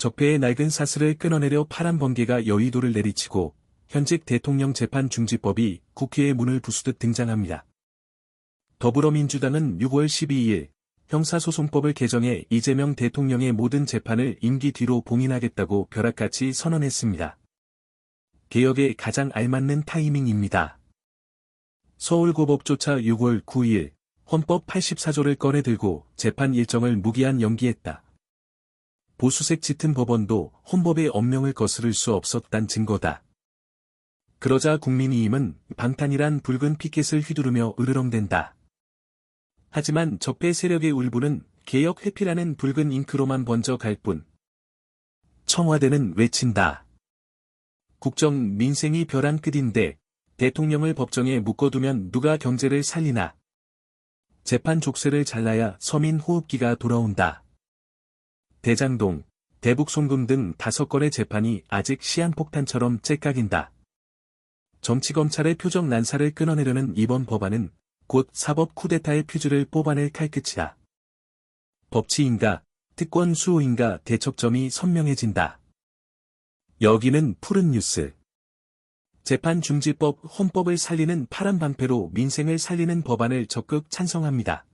적폐의 낡은 사슬을 끊어내려 파란 번개가 여의도를 내리치고 현직 대통령 재판 중지법이 국회의 문을 부수듯 등장합니다. 더불어민주당은 6월 12일 형사소송법을 개정해 이재명 대통령의 모든 재판을 임기 뒤로 봉인하겠다고 벼락같이 선언했습니다. 개혁에 가장 알맞는 타이밍입니다. 서울고법조차 6월 9일 헌법 84조를 꺼내들고 재판 일정을 무기한 연기했다. 보수색 짙은 법원도 헌법의 엄명을 거스를 수 없었단 증거다. 그러자 국민의힘은 방탄이란 붉은 피켓을 휘두르며 으르렁댄다. 하지만 적폐 세력의 울분은 개혁 회피라는 붉은 잉크로만 번져 갈 뿐. 청와대는 외친다. 국정 민생이 벼랑 끝인데 대통령을 법정에 묶어두면 누가 경제를 살리나. 재판 족쇄를 잘라야 서민 호흡기가 돌아온다. 대장동, 대북송금 등 다섯 건의 재판이 아직 시한폭탄처럼 째깍인다. 정치검찰의 표적 난사를 끊어내려는 이번 법안은 곧 사법 쿠데타의 퓨즈를 뽑아낼 칼끝이다. 법치인가, 특권 수호인가 대척점이 선명해진다. 여기는 푸른 뉴스. 재판 중지법 헌법을 살리는 파란 방패로 민생을 살리는 법안을 적극 찬성합니다.